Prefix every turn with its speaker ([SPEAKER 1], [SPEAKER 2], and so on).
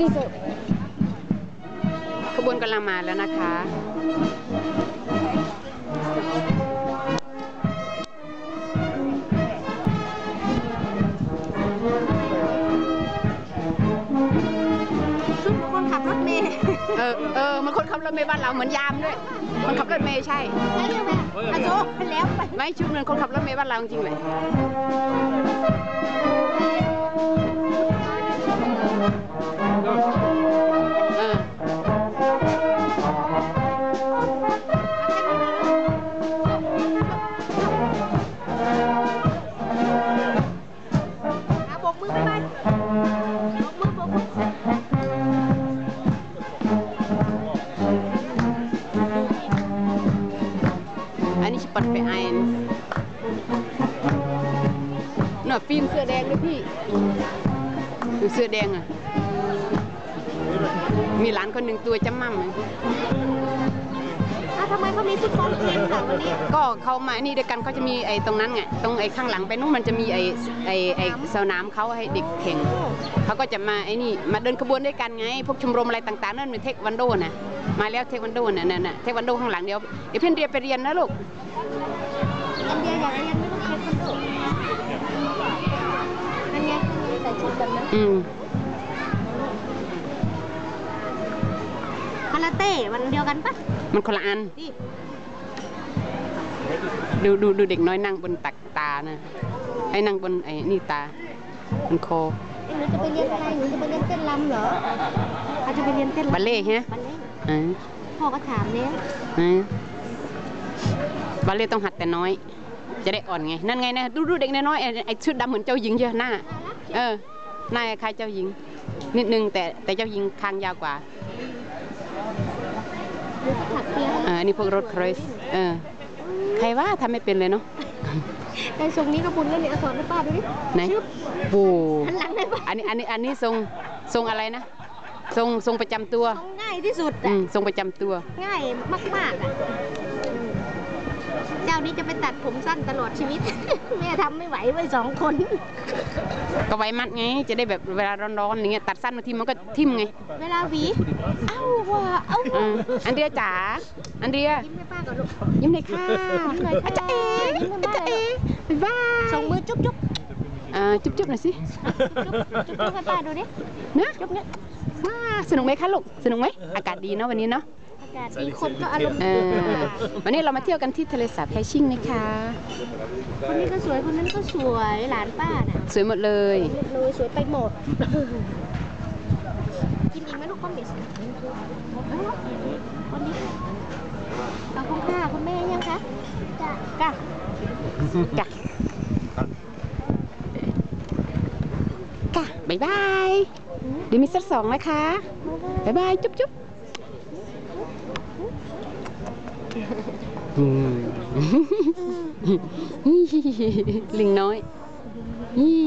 [SPEAKER 1] นี่สุดขบวนกำลังมาแล้วนะคะ
[SPEAKER 2] ชุดคนขับรถเมล์
[SPEAKER 1] เออเออมันคนขับรถเมล์บ้านเราเหมือนยามด้วยมันขับรถเมล์ใช่
[SPEAKER 2] แล้วยังไงอาโซไปแล้วไป
[SPEAKER 1] ไม่ชุดเหมือนคนขับรถเมล์บ้านเราจริงๆเลย ปัดไปไอน์น่ะฟิล์มเสื้อแดงด้วยพี่ดูเสื้อแดงอะ มีหลานคนหนึ่งตัวจำมั่ม อะ
[SPEAKER 2] อ้าวทำไมเขามีฟุตบอลเย็นค่ะวันนี้
[SPEAKER 1] ก็เขามานี่ด้วยกันเขาจะมีไอ้ตรงนั้นไงตรงไอ้ข้างหลังไปนู้นมันจะมีไอ้ไอ้ไอ้สนามเขาให้เด็กแข่งเขาก็จะมาไอ้นี่มาเดินขบวนด้วยกันไง พวกชมรมอะไรต่างๆนั่นเป็นเทควันโดน่ะมาแล้วเทควันโดน่ะนั่นน่ะเทควันโดข้างหลังเดี๋ยวเดี๋ยวเพื่อนเรียนไปเรียนนะลูก
[SPEAKER 2] อันเดียอยากเรียนไม่ต้องเช็คคอนโดอันเนี้ยใส่ชุดแบบนั้น
[SPEAKER 1] อืม
[SPEAKER 2] คาราเต้วันเดียวกันปะ
[SPEAKER 1] มันคนละอัน
[SPEAKER 2] นี่
[SPEAKER 1] ดูดูดูเด็กน้อยนั่งบนตักตานะให้นั่งบนไอ้นี่ตาบนคอ
[SPEAKER 2] เอ้ยหนูจะไปเรียนอะไรหนูจะไปเรียนเต้นรำเหรออาจจะไปเรียนเต้นรำ
[SPEAKER 1] บัลเล่ต์ใช่ไหม
[SPEAKER 2] บัลเล่ต์
[SPEAKER 1] อ่า
[SPEAKER 2] พ่อก็ถามเนี่ย
[SPEAKER 1] อ่าบัลเล่ต์ต้องหัดแต่น้อย จะได้อ่อนไง นั่นไงนะดูดูเด็กน้อยๆไอ้ไอ้ชุดดำเหมือนเจ้าหญิงเชียวหน้า เออหน้าคล้ายเจ้าหญิง นิดนึงแต่แต่เจ้าหญิงคางยาวกว่า
[SPEAKER 2] หนูก็ถักเปีย
[SPEAKER 1] เอออันนี้พวกรถครสเออใครว่าทำไม่เป็นเลยเนาะ
[SPEAKER 2] ในทรงนี้ก็บุญแล้วเนี่ยเอาสอนให้ป้าดูดิ
[SPEAKER 1] ไหน
[SPEAKER 2] ชึบ
[SPEAKER 1] โอ้
[SPEAKER 2] หันหลังได้ปะ
[SPEAKER 1] อันนี้อันนี้อันนี้ทรงทรงอะไรนะทรงทรงประจำตัว
[SPEAKER 2] ทรงง่ายที่สุด
[SPEAKER 1] อื
[SPEAKER 2] อะ
[SPEAKER 1] มทรงประจำตัว
[SPEAKER 2] ง่ายมากๆอะอืม เจ้านี้จะไปตัดผมสั้นตลอดชีวิต แม่ทำไม่ไหวไว้สองคน
[SPEAKER 1] ก็ไว้มัดไง จะได้แบบเวลาร้อนๆอย่างเงี้ยตัดสั้นบางทีมันก็ทิ่มไง
[SPEAKER 2] เวลาหวี เอ้าว่ะเอ้า
[SPEAKER 1] อื
[SPEAKER 2] ว่ะ
[SPEAKER 1] มอันเดียจ๋าอันเดีย
[SPEAKER 2] ยิ้มให้ป้าก่อนลูก
[SPEAKER 1] ยิ้มเลยค่ะ
[SPEAKER 2] ยิ้มหน่อยค่ะ
[SPEAKER 1] อาจารย์เอ๋
[SPEAKER 2] ยิ้มให้
[SPEAKER 1] อา
[SPEAKER 2] ป้า
[SPEAKER 1] จารย์
[SPEAKER 2] เล
[SPEAKER 1] เอ๋
[SPEAKER 2] ย
[SPEAKER 1] บ๊ายบาย
[SPEAKER 2] ส่งมือจุ๊บจุ๊บ
[SPEAKER 1] อ่าจุ๊บจุ๊บหน่อยสิ
[SPEAKER 2] จุ๊บจุ๊บให้ป้าดูดิ
[SPEAKER 1] นะ
[SPEAKER 2] จุ๊บเนี่ย
[SPEAKER 1] ว้าสนุกไหมคะลูกสนุกไหมอากาศดีเนาะวันนี้เนาะ
[SPEAKER 2] อา กาศดีคนก็อารมณ์
[SPEAKER 1] เอ
[SPEAKER 2] ดี
[SPEAKER 1] อวันนี้เรามาเที่ยวกันที่ทะเลสาบแพชิ่งนะคะ
[SPEAKER 2] คนนี้ก็สวยคนนั้นก็สวยหลานป้าน่ะ
[SPEAKER 1] สวยหมดเลย
[SPEAKER 2] เลยสวยไปหมดกินอีกไหมลูกข้าวเหนียวคนนี้เอาคุณค่าคุณแม่ยังคะจ้ะจ้ะ
[SPEAKER 1] จ้ะค่ะบ๊ายบายเดี๋ยวมีสักสองนะคะ บ๊ายบาย จุ๊บจุ๊บอืม ลิงน้อยยี่